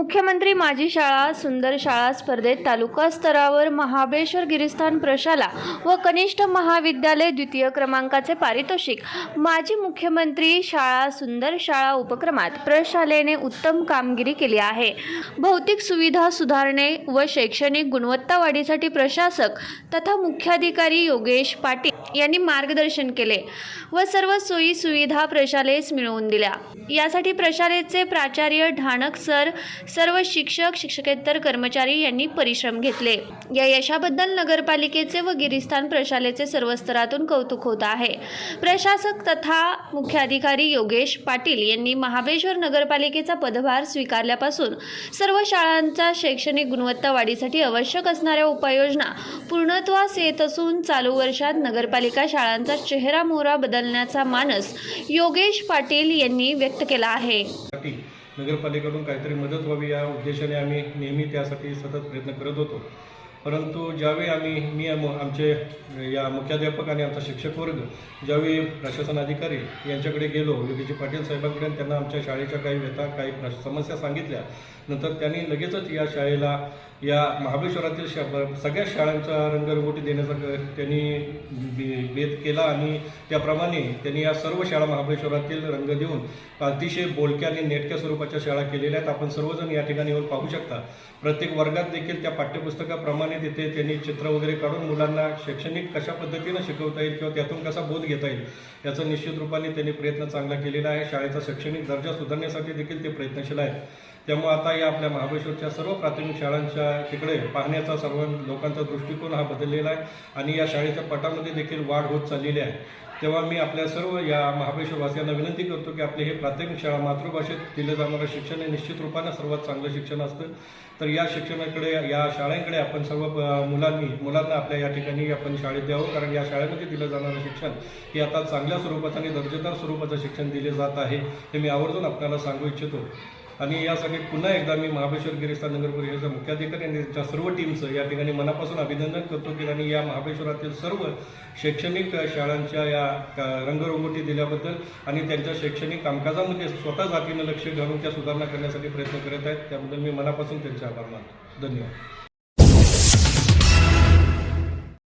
मुख्यमंत्री माझी शाळा सुंदर शाळा स्पर्धेत तालुका स्तरावर महाबळेश्वर गिरिस्थान प्रशाला व कनिष्ठ महाविद्यालय द्वितीय क्रमांकाचे पारितोषिक. माजी मुख्यमंत्री शाळा सुंदर शाळा उपक्रमात प्रशालेने उत्तम कामगिरी केली आहे. भौतिक सुविधा सुधारणे व शैक्षणिक गुणवत्ता वाढीसाठी प्रशासक तथा मुख्याधिकारी योगेश पाटील यांनी मार्गदर्शन केले व सर्व सोयी सुविधा प्रशालेस मिळवून दिल्या. यासाठी प्रशालेचे प्राचार्य ढाणक सर सर्व शिक्षक शिक्षकेतर कर्मचारी यांनी परिश्रम घेतले. या यशाबद्दल नगरपालिकेचे व गिरिस्थान प्रशालेचे सर्व स्तरातून कौतुक होत आहे. प्रशासक तथा मुख्याधिकारी योगेश पाटील यांनी महाबळेश्वर नगरपालिकेचा पदभार स्वीकारल्यापासून सर्व शाळांचा शैक्षणिक गुणवत्ता वाढीसाठी आवश्यक असणाऱ्या उपाययोजना पूर्णत्वास येत असून चालू वर्षात नगरपालिका शाळांचा चेहरा मोहरा बदलण्याचा मानस योगेश पाटील यांनी व्यक्त केला आहे. नगरपालिकेकडून काहीतरी मदत व्हावी या उद्देशाने आम्ही नेहमी त्यासाठी सतत प्रयत्न करत होतो. परंतु ज्यावेळी आम्ही मी आमचे या मुख्याध्यापक आणि आमचा शिक्षक वर्ग ज्यावेळी प्रशासन अधिकारी यांच्याकडे गेलो योगीजी पाटील साहेबांकडे त्यांना आमच्या शाळेच्या काही व्यथा काही समस्या सांगितल्या नंतर त्यांनी लगेचच या शाळेला या महाबळेश्वरातील शा सगळ्या शाळांचा रंगरंगोटी देण्याचा त्यांनी भेद केला आणि त्याप्रमाणे त्यांनी या सर्व शाळा महाबळेश्वरातील रंग देऊन अतिशय बोलक्या आणि नेटक्या स्वरूपाच्या शाळा केलेल्या आहेत. आपण सर्वजण या ठिकाणी येऊन पाहू शकता. प्रत्येक वर्गात देखील त्या पाठ्यपुस्तकाप्रमाणे तिथे त्यांनी चित्र वगैरे काढून मुलांना शैक्षणिक कशा पद्धतीनं शिकवता येईल किंवा त्यातून कसा बोध घेता येईल याचा निश्चित रूपाने त्यांनी प्रयत्न चांगला केलेला आहे. शाळेचा शैक्षणिक दर्जा सुधारण्यासाठी देखील ते प्रयत्नशील आहेत. त्यामुळे आता या आपल्या महाबळेश्वरच्या सर्व प्राथमिक शाळांच्या तिकडे पाहण्याचा सर्व लोकांचा दृष्टिकोन हा बदललेला आहे आणि या शाळेच्या पटामध्ये देखील वाढ होत चाललेली आहे. तेव्हा मी आपल्या सर्व या महाबळेश्वरवासियांना विनंती करतो की आपले हे प्राथमिक शाळा मातृभाषेत दिलं जाणारं शिक्षण हे निश्चित रूपानं सर्वात चांगलं शिक्षण असतं. तर या शिक्षणाकडे या शाळांकडे आपण सर्व मुलांनी मुलांना आपल्या या ठिकाणी आपण शाळेत द्यावं. कारण या शाळेमध्ये दिलं जाणारं शिक्षण हे आता चांगल्या स्वरूपाचं आणि दर्जेदार स्वरूपाचं शिक्षण दिले जात आहे हे मी आवर्जून आपल्याला सांगू इच्छितो. आणि यासाठी पुन्हा एकदा मी महाबळेश्वर गिरीस्थान नगर परिषदेचा मुख्याधिकारी आणि त्यांच्या सर्व टीमचं या ठिकाणी मनापासून अभिनंदन करतो की त्यांनी या महाबळेश्वरातील सर्व शैक्षणिक शाळांच्या या रंगरंगोटी दिल्याबद्दल आणि त्यांच्या शैक्षणिक कामकाजामध्ये स्वतः जातीनं लक्ष घालून त्या सुधारणा करण्यासाठी प्रयत्न करत आहेत. त्याबद्दल मी मनापासून त्यांचे आभार मानतो. धन्यवाद.